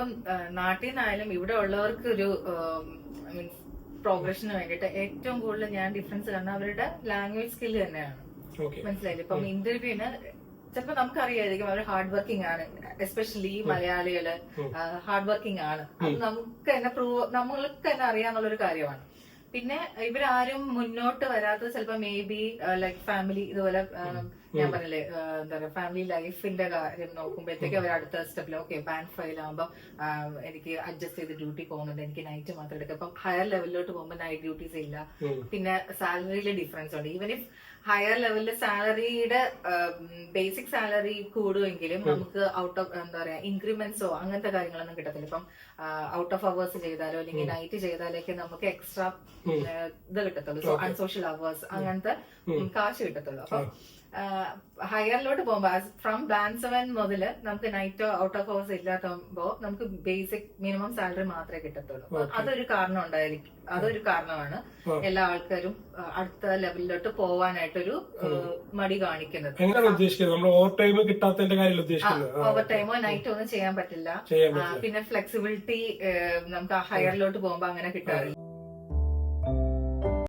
ഇപ്പം നാട്ടിൽ നിന്നായാലും ഇവിടെ ഉള്ളവർക്ക് ഒരു മീൻസ് പ്രോഗ്രഷന് വേണ്ടിയിട്ട് ഏറ്റവും കൂടുതൽ ഞാൻ ഡിഫറൻസ് കാണുന്നത് അവരുടെ ലാംഗ്വേജ് സ്കില്ല് തന്നെയാണ്. മനസ്സിലായില്ലേ? ഇപ്പം ഇന്റർവ്യൂവിന് ചിലപ്പോ നമുക്കറിയായിരിക്കും അവർ ഹാർഡ് വർക്കിംഗ് ആണ് എസ്പെഷ്യലി മലയാളികൾ ഹാർഡ് വർക്കിംഗ് ആണ്. അത് നമുക്ക് തന്നെ പ്രൂവ് നമ്മൾക്ക് തന്നെ അറിയാന്നുള്ളൊരു കാര്യമാണ്. പിന്നെ ഇവരാരും മുന്നോട്ട് വരാത്തത് ചിലപ്പോ മേ ബി ലൈക് ഫാമിലി ഇതുപോലെ ആ, ഞാൻ പറഞ്ഞില്ലേ എന്താ പറയുക ഫാമിലി ലൈഫിന്റെ കാര്യം നോക്കുമ്പോഴത്തേക്ക് അവർ അടുത്ത സ്റ്റെപ്പിൽ ഓക്കെ ബാങ്ക് ഫയൽ ആകുമ്പോൾ എനിക്ക് അഡ്ജസ്റ്റ് ചെയ്ത് ഡ്യൂട്ടി പോകുന്നുണ്ട്. എനിക്ക് നൈറ്റ് മാത്രം എടുക്കുക ഇപ്പം ഹയർ ലെവലിലോട്ട് പോകുമ്പോൾ നൈറ്റ് ഡ്യൂട്ടീസ് ഇല്ല. പിന്നെ സാലറിയിലെ ഡിഫറൻസ് ഉണ്ട്. ഈവൻ ഇഫ് ഹയർ ലെവലിലെ സാലറിയുടെ ബേസിക് സാലറി കൂടുമെങ്കിലും നമുക്ക് ഔട്ട് ഓഫ് എന്താ പറയാ ഇൻക്രിമെന്റ്സോ അങ്ങനത്തെ കാര്യങ്ങളൊന്നും കിട്ടത്തില്ല. ഇപ്പം ഔട്ട് ഓഫ് അവേഴ്സ് ചെയ്താലോ അല്ലെങ്കിൽ നൈറ്റ് ചെയ്താലൊക്കെ നമുക്ക് എക്സ്ട്രാ ഇത് കിട്ടത്തുള്ളൂ. സോ അൺസോഷ്യൽ അവേഴ്സ് അങ്ങനത്തെ കാശ് കിട്ടത്തുള്ളൂ. അപ്പം ഹയറിലോട്ട് പോകുമ്പോ ഫ്രം ബാൻഡ് സെവൻ മുതൽ നമുക്ക് നൈറ്റ് ഔട്ട് ഓഫ് ഹവേഴ്സ് ഇല്ലാത്തപ്പോ നമുക്ക് ബേസിക് മിനിമം സാലറി മാത്രമേ കിട്ടത്തുള്ളൂ. അതൊരു കാരണം ഉണ്ടായിരിക്കും. അതൊരു കാരണമാണ് എല്ലാ ആൾക്കാരും അടുത്ത ലെവലിലോട്ട് പോവാനായിട്ടൊരു മടി കാണിക്കുന്നത്. ഓവർ ടൈം കിട്ടാത്തതിന്റെ ഓവർ ടൈമോ നൈറ്റോ ഒന്നും ചെയ്യാൻ പറ്റില്ല. പിന്നെ ഫ്ലെക്സിബിലിറ്റി നമുക്ക് ഹയറിലോട്ട് പോകുമ്പോ അങ്ങനെ കിട്ടാറില്ല.